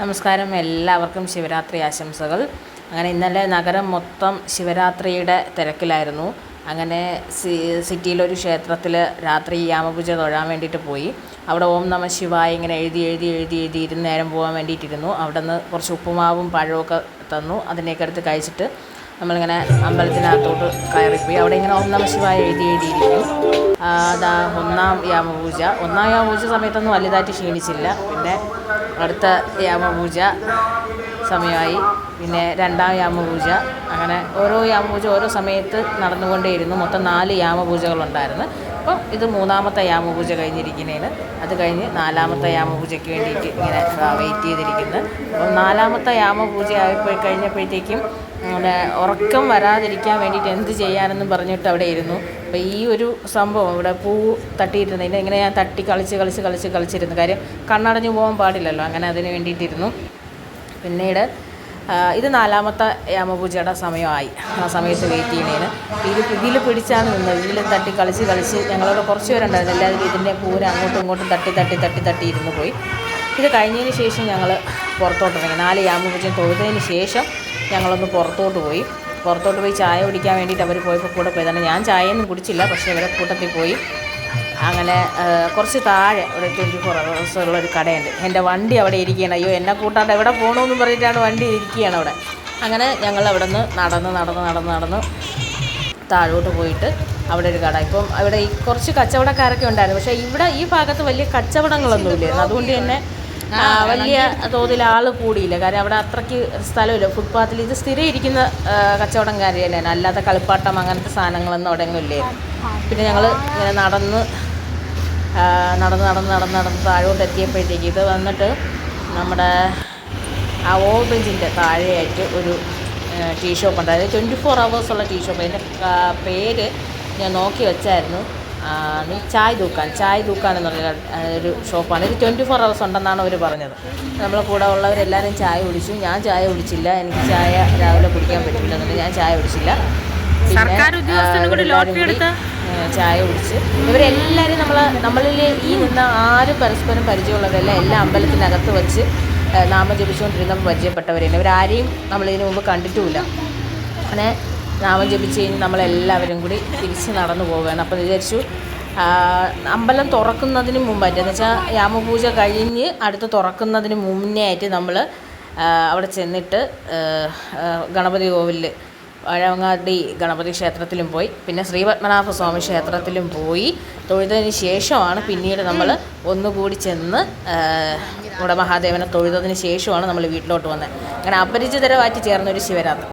നമസ്കാരം. എല്ലാവർക്കും ശിവരാത്രി ആശംസകൾ. അങ്ങനെ ഇന്നലെ നഗരം മൊത്തം ശിവരാത്രിയുടെ തിരക്കിലായിരുന്നു. അങ്ങനെ സി സിറ്റിയിലൊരു ക്ഷേത്രത്തിൽ രാത്രി യാമപൂജ തൊഴാൻ വേണ്ടിയിട്ട് പോയി. അവിടെ ഓം നമ ശിവായ ഇങ്ങനെ എഴുതി എഴുതി എഴുതി എഴുതി ഇരുന്ന് നേരം പോകാൻ വേണ്ടിയിട്ടിരുന്നു. അവിടെ നിന്ന് കുറച്ച് ഉപ്പുമാവും പഴമൊക്കെ തന്നു. അതിനെയൊക്കെ എടുത്ത് കഴിച്ചിട്ട് നമ്മളിങ്ങനെ അമ്പലത്തിനകത്തോട്ട് കയറിപ്പോയി അവിടെ ഇങ്ങനെ ഒന്നാം ശിവായ എഴുതി എഴുതിയിരിക്കും അതാ ഒന്നാം യാമപൂജ. ഒന്നാം യാമപൂജ സമയത്തൊന്നും വലുതായിട്ട് ക്ഷീണിച്ചില്ല. പിന്നെ അടുത്ത യാമപൂജ സമയമായി. പിന്നെ രണ്ടാം യാമപൂജ. അങ്ങനെ ഓരോ യാമപൂജ ഓരോ സമയത്ത് നടന്നുകൊണ്ടേയിരുന്നു. മൊത്തം നാല് യാമപൂജകളുണ്ടായിരുന്നു. അപ്പം ഇത് മൂന്നാമത്തെ യാമപൂജ കഴിഞ്ഞിരിക്കുന്നതിന്. അത് കഴിഞ്ഞ് നാലാമത്തെ യാമപൂജയ്ക്ക് വേണ്ടിയിട്ട് ഇങ്ങനെ വെയിറ്റ് ചെയ്തിരിക്കുന്നത് അപ്പം നാലാമത്തെ യാമപൂജ ആയിപ്പോയി കഴിഞ്ഞപ്പോഴത്തേക്കും അങ്ങനെ ഉറക്കം വരാതിരിക്കാൻ വേണ്ടിയിട്ട് എന്ത് ചെയ്യാനെന്നും പറഞ്ഞിട്ട് അവിടെ ഇരുന്നു. അപ്പോൾ ഈ ഒരു സംഭവം ഇവിടെ പൂ തട്ടിയിരുന്നതിന് ഇങ്ങനെ ഞാൻ തട്ടി കളിച്ച് കളിച്ച് കളിച്ച് കളിച്ചിരുന്നു. കാര്യം കണ്ണടഞ്ഞു പോകാൻ പാടില്ലല്ലോ. അങ്ങനെ അതിന് വേണ്ടിയിട്ടിരുന്നു. പിന്നീട് ഇത് നാലാമത്തെ യാമപൂജയുടെ സമയമായി. ആ സമയത്ത് വെയിറ്റ് ചെയ്യണേന് ഇത് ഇതിൽ പിടിച്ചാണ് നിന്നത്. ഇതിൽ തട്ടി കളിച്ച് കളിച്ച് ഞങ്ങളോട് കുറച്ച് പേരുണ്ടായിരുന്നു. എല്ലാവരും ഇതിന്റെ പൂര അങ്ങോട്ടും ഇങ്ങോട്ടും തട്ടി തട്ടി തട്ടി തട്ടി ഇരുന്ന് പോയി. ഇത് കഴിഞ്ഞതിന് ശേഷം ഞങ്ങൾ പുറത്തോട്ട് ഇറങ്ങി നാല് യാമപൂജയും തൊഴുതതിന് ശേഷം ഞങ്ങളൊന്ന് പുറത്തോട്ട് പോയി. പുറത്തോട്ട് പോയി ചായ കുടിക്കാൻ വേണ്ടിയിട്ട് അവർ പോയപ്പോൾ കൂടെ പോയതാണ്. ഞാൻ ചായയൊന്നും കുടിച്ചില്ല പക്ഷേ അവരെ കൂട്ടത്തിൽ പോയി. അങ്ങനെ കുറച്ച് താഴെ ഒരു ട്വന്റി ഫോർ അവേഴ്സ് ഉള്ള ഒരു കടയുണ്ട്. എന്റെ വണ്ടി അവിടെ ഇരിക്കുകയാണ്. അയ്യോ എന്നെ കൂട്ടാണ്ട് എവിടെ പോകണമെന്ന് പറഞ്ഞിട്ടാണ് വണ്ടി ഇരിക്കുകയാണ് അവിടെ. അങ്ങനെ ഞങ്ങൾ അവിടെ നിന്ന് നടന്ന് നടന്ന് നടന്ന് നടന്ന് താഴോട്ട് പോയിട്ട് അവിടെ ഒരു കട. ഇപ്പം അവിടെ ഈ കുറച്ച് കച്ചവടക്കാരൊക്കെ ഉണ്ടായിരുന്നു. പക്ഷേ ഇവിടെ ഈ ഭാഗത്ത് വലിയ കച്ചവടങ്ങളൊന്നും ഇല്ലായിരുന്നു. അതുകൊണ്ട് തന്നെ വലിയ തോതിൽ ആൾ കൂടിയില്ല. കാര്യം അവിടെ അത്രയ്ക്ക് സ്ഥലമില്ല. ഫുട്പാത്തിൽ ഇത് സ്ഥിരം ഇരിക്കുന്ന കച്ചവടം കച്ചവടക്കാർ തന്നെയാണ്. അല്ലാതെ കളിപ്പാട്ടം അങ്ങനത്തെ സാധനങ്ങളൊന്നും അവിടെ ഇല്ലേ? പിന്നെ ഞങ്ങൾ ഇങ്ങനെ നടന്ന് നടന്ന് നടന്ന് നടന്ന് നടന്ന് താഴോട്ട് എത്തിയപ്പോഴത്തേക്ക് ഇത് വന്നിട്ട് നമ്മുടെ ആ ഓവർ ബ്രിഡ്ജിന്റെ താഴെയായിട്ട് ഒരു ടീ ഷോപ്പ് ഉണ്ട്. അതായത് ട്വന്റി ഫോർ അവേഴ്സുള്ള ടീ ഷോപ്പ്. അതിന്റെ പേര് ഞാൻ നോക്കി വെച്ചായിരുന്നു. ആ, നീ ചായ് ദൂക്കാൻ ചായ് ദൂക്കാൻ എന്ന് പറഞ്ഞ ഒരു ഷോപ്പാണ് ഇത് ട്വന്റി ഫോർ അവേഴ്സ് ഉണ്ടെന്നാണ് അവർ പറഞ്ഞത്. നമ്മളെ കൂടെ ഉള്ളവരെല്ലാവരും ചായ കുടിച്ചു. ഞാൻ ചായ കുടിച്ചില്ല. എനിക്ക് ചായ രാവിലെ കുടിക്കാൻ പറ്റില്ല എന്നുകൊണ്ട് ഞാൻ ചായ കുടിച്ചില്ല. പിന്നെ, ചായ കുടിച്ച്. ഇവരെല്ലാവരും നമ്മൾ നമ്മളിൽ ഈ നിന്ന ആരും പരസ്പരം പരിചയമുള്ളവരല്ല. എല്ലാ അമ്പലത്തിനകത്ത് വെച്ച് നാമം ജപിച്ചുകൊണ്ടിരുന്നപ്പോൾ പരിചയപ്പെട്ടവരാണ് ഇവരാരെയും നമ്മളിതിനു മുമ്പ് കണ്ടിട്ടുമില്ല. അങ്ങനെ നാമം ജപിച്ച് കഴിഞ്ഞ് നമ്മളെല്ലാവരും കൂടി തിരിച്ച് നടന്നു പോവുകയാണ്. അപ്പോൾ വിചാരിച്ചു അമ്പലം തുറക്കുന്നതിന് മുമ്പായിട്ട് എന്ന് വെച്ചാൽ യാമപൂജ കഴിഞ്ഞ് അടുത്ത് തുറക്കുന്നതിന് മുന്നേ ആയിട്ട് നമ്മൾ അവിടെ ചെന്നിട്ട് ഗണപതി കോവിലിൽ വഴവങ്ങാടി ഗണപതി ക്ഷേത്രത്തിലും പോയി പിന്നെ ശ്രീപത്മനാഭ സ്വാമി ക്ഷേത്രത്തിലും പോയി. തൊഴുതതിന് ശേഷമാണ് പിന്നീട് നമ്മൾ ഒന്നുകൂടി ചെന്ന് ഇവിടെ മഹാദേവനെ തൊഴുതതിന് ശേഷമാണ് നമ്മൾ വീട്ടിലോട്ട് വന്നത് അങ്ങനെ അപരിചിതരമായിട്ട് ചേർന്നൊരു ശിവരാത്രി.